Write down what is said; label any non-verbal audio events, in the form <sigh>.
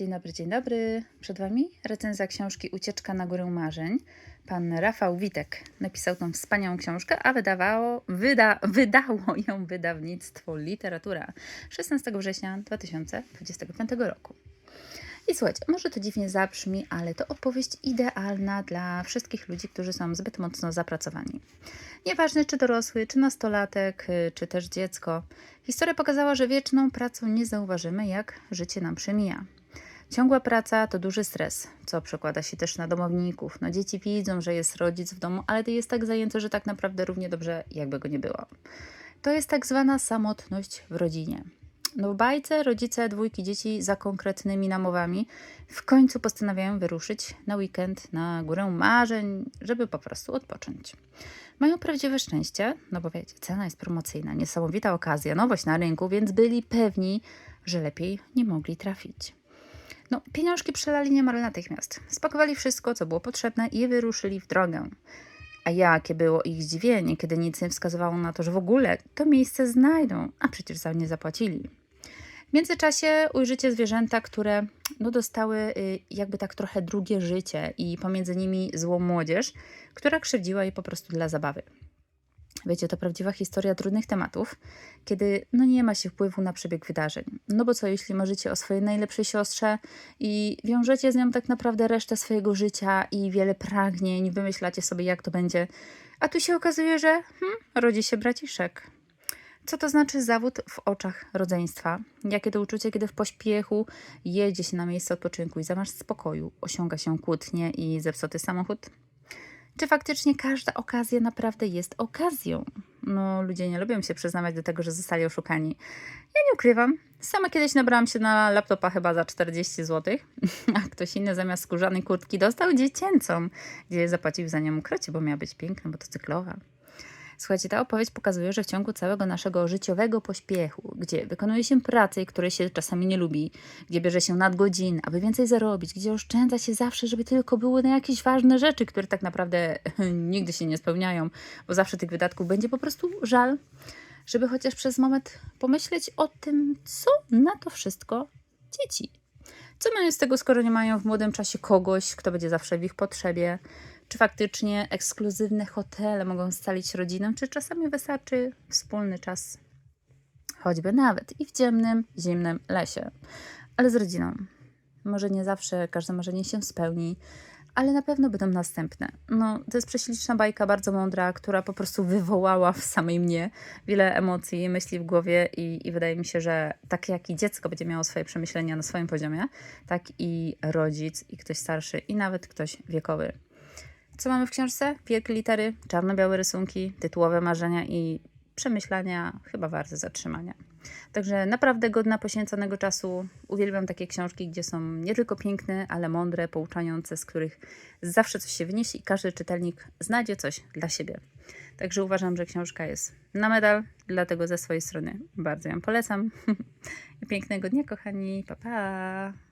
Dzień dobry, dzień dobry. Przed Wami recenzja książki Ucieczka na górę marzeń. Pan Rafał Witek napisał tą wspaniałą książkę, a wydawało, wyda, wydało ją wydawnictwo Literatura 16 września 2025 roku. I słuchajcie, może to dziwnie zabrzmi, ale to opowieść idealna dla wszystkich ludzi, którzy są zbyt mocno zapracowani. Nieważne czy dorosły, czy nastolatek, czy też dziecko. Historia pokazała, że wieczną pracą nie zauważymy, jak życie nam przemija. Ciągła praca to duży stres, co przekłada się też na domowników. No dzieci widzą, że jest rodzic w domu, ale jest tak zajęty, że tak naprawdę równie dobrze, jakby go nie było. To jest tak zwana samotność w rodzinie. No w bajce rodzice dwójki dzieci za konkretnymi namowami w końcu postanawiają wyruszyć na weekend na górę marzeń, żeby po prostu odpocząć. Mają prawdziwe szczęście, no bo wiecie, cena jest promocyjna, niesamowita okazja, nowość na rynku, więc byli pewni, że lepiej nie mogli trafić. No, pieniążki przelali niemal natychmiast. Spakowali wszystko, co było potrzebne i wyruszyli w drogę. A jakie było ich zdziwienie, kiedy nic nie wskazywało na to, że w ogóle to miejsce znajdą, a przecież za nie zapłacili. W międzyczasie ujrzycie zwierzęta, które no, dostały y, jakby tak trochę drugie życie i pomiędzy nimi złą młodzież, która krzywdziła je po prostu dla zabawy. Wiecie, to prawdziwa historia trudnych tematów, kiedy no nie ma się wpływu na przebieg wydarzeń. No bo co, jeśli marzycie o swojej najlepszej siostrze i wiążecie z nią tak naprawdę resztę swojego życia i wiele pragnień, wymyślacie sobie, jak to będzie, a tu się okazuje, że hmm, rodzi się braciszek. Co to znaczy zawód w oczach rodzeństwa? Jakie to uczucie, kiedy w pośpiechu jedzie się na miejsce odpoczynku i zamiast spokoju osiąga się kłótnie i zepsuty samochód? Czy faktycznie każda okazja naprawdę jest okazją? No, ludzie nie lubią się przyznawać do tego, że zostali oszukani. Ja nie ukrywam. Sama kiedyś nabrałam się na laptopa chyba za 40 zł, <laughs> a ktoś inny zamiast skórzanej kurtki dostał dziecięcą, gdzie zapłacił za nią krocie, bo miała być piękna, motocyklowa. Słuchajcie, ta opowieść pokazuje, że w ciągu całego naszego życiowego pośpiechu, gdzie wykonuje się pracę, której się czasami nie lubi, gdzie bierze się nadgodzin, aby więcej zarobić, gdzie oszczędza się zawsze, żeby tylko były na jakieś ważne rzeczy, które tak naprawdę <laughs> nigdy się nie spełniają, bo zawsze tych wydatków będzie po prostu żal, żeby chociaż przez moment pomyśleć o tym, co na to wszystko dzieci. Co mają z tego, skoro nie mają w młodym czasie kogoś, kto będzie zawsze w ich potrzebie? Czy faktycznie ekskluzywne hotele mogą scalić rodzinę, czy czasami wystarczy wspólny czas, choćby nawet i w ciemnym, zimnym lesie, ale z rodziną. Może nie zawsze każde marzenie się spełni, ale na pewno będą następne. No, to jest prześliczna bajka, bardzo mądra, która po prostu wywołała w samej mnie wiele emocji, myśli w głowie i, i wydaje mi się, że tak jak i dziecko będzie miało swoje przemyślenia na swoim poziomie, tak i rodzic, i ktoś starszy, i nawet ktoś wiekowy. Co mamy w książce? Wielkie litery, czarno-białe rysunki, tytułowe marzenia i przemyślania chyba warte zatrzymania. Także naprawdę godna poświęconego czasu. Uwielbiam takie książki, gdzie są nie tylko piękne, ale mądre, pouczające, z których zawsze coś się wyniesie i każdy czytelnik znajdzie coś dla siebie. Także uważam, że książka jest na medal, dlatego ze swojej strony bardzo ją polecam. <laughs> Pięknego dnia, kochani. Pa, pa!